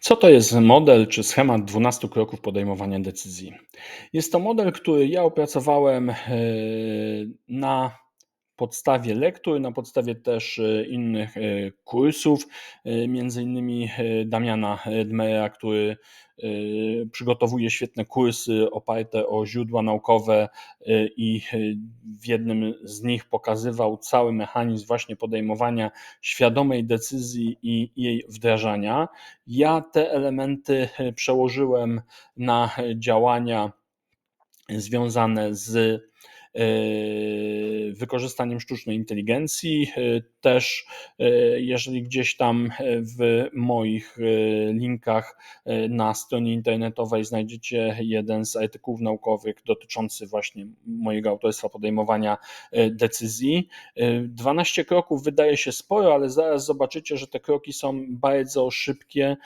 Co to jest model czy schemat 12 kroków podejmowania decyzji? Jest to model, który ja opracowałem, e, na podstawie lektur, na podstawie też e, innych e, kursów, między innymi Damiana Dmera, który przygotowuje świetne kursy oparte o źródła naukowe i w jednym z nich pokazywał cały mechanizm właśnie podejmowania świadomej decyzji i jej wdrażania. Ja te elementy przełożyłem na działania związane z wykorzystaniem sztucznej inteligencji. Yy, też, yy, jeżeli gdzieś tam w moich linkach na stronie internetowej znajdziecie jeden z artykułów naukowych dotyczący właśnie mojego autorstwa podejmowania decyzji. 12 kroków wydaje się sporo, ale zaraz zobaczycie, że te kroki są bardzo szybkie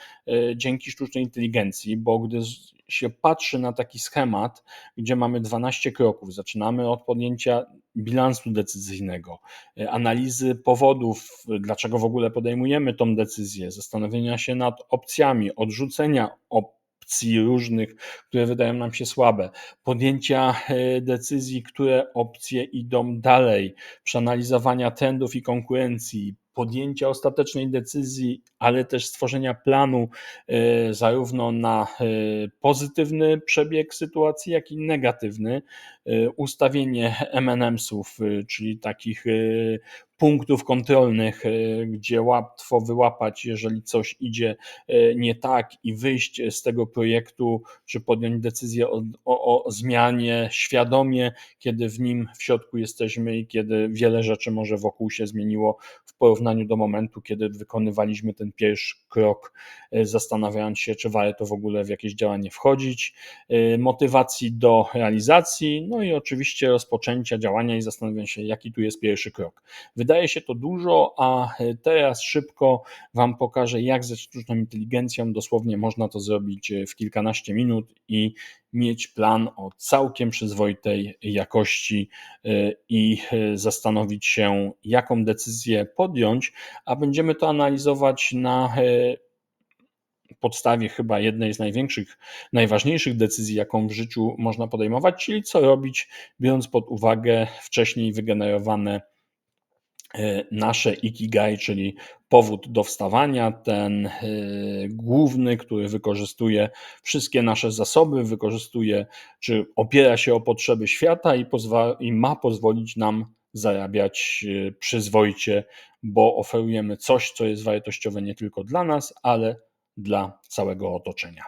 dzięki sztucznej inteligencji, bo gdy się patrzy na taki schemat, gdzie mamy 12 kroków, zaczynamy od podjęcia bilansu decyzyjnego, analizy powodów, dlaczego w ogóle podejmujemy tą decyzję, zastanowienia się nad opcjami, odrzucenia opcji różnych, które wydają nam się słabe, podjęcia e, decyzji, które opcje idą dalej, przeanalizowania trendów i konkurencji, podjęcia ostatecznej decyzji, ale też stworzenia planu e, zarówno na e, pozytywny przebieg sytuacji, jak i negatywny. E, ustawienie MNMsów, czyli takich punktów kontrolnych, gdzie łatwo wyłapać, jeżeli coś idzie nie tak i wyjść z tego projektu, czy podjąć decyzję o, o, o, zmianie świadomie, kiedy w nim w środku jesteśmy i kiedy wiele rzeczy może wokół się zmieniło w porównaniu do momentu, kiedy wykonywaliśmy ten pierwszy krok, zastanawiając się, czy warto w ogóle w jakieś działanie wchodzić, motywacji do realizacji, no i oczywiście rozpoczęcia działania i zastanawiania się, jaki tu jest pierwszy krok. Wydaje się to dużo, a teraz szybko Wam pokażę, jak ze sztuczną inteligencją dosłownie można to zrobić w kilkanaście minut i mieć plan o całkiem przyzwoitej jakości e, i e, zastanowić się, jaką decyzję podjąć, a będziemy to analizować na e, podstawie chyba jednej z największych, najważniejszych decyzji, jaką w życiu można podejmować, czyli co robić, biorąc pod uwagę wcześniej wygenerowane E, nasze ikigai, czyli powód do wstawania, ten e, główny, który wykorzystuje wszystkie nasze zasoby, wykorzystuje, czy opiera się o potrzeby świata i, i ma pozwolić nam zarabiać e, przyzwoicie, bo oferujemy coś, co jest wartościowe nie tylko dla nas, ale dla całego otoczenia.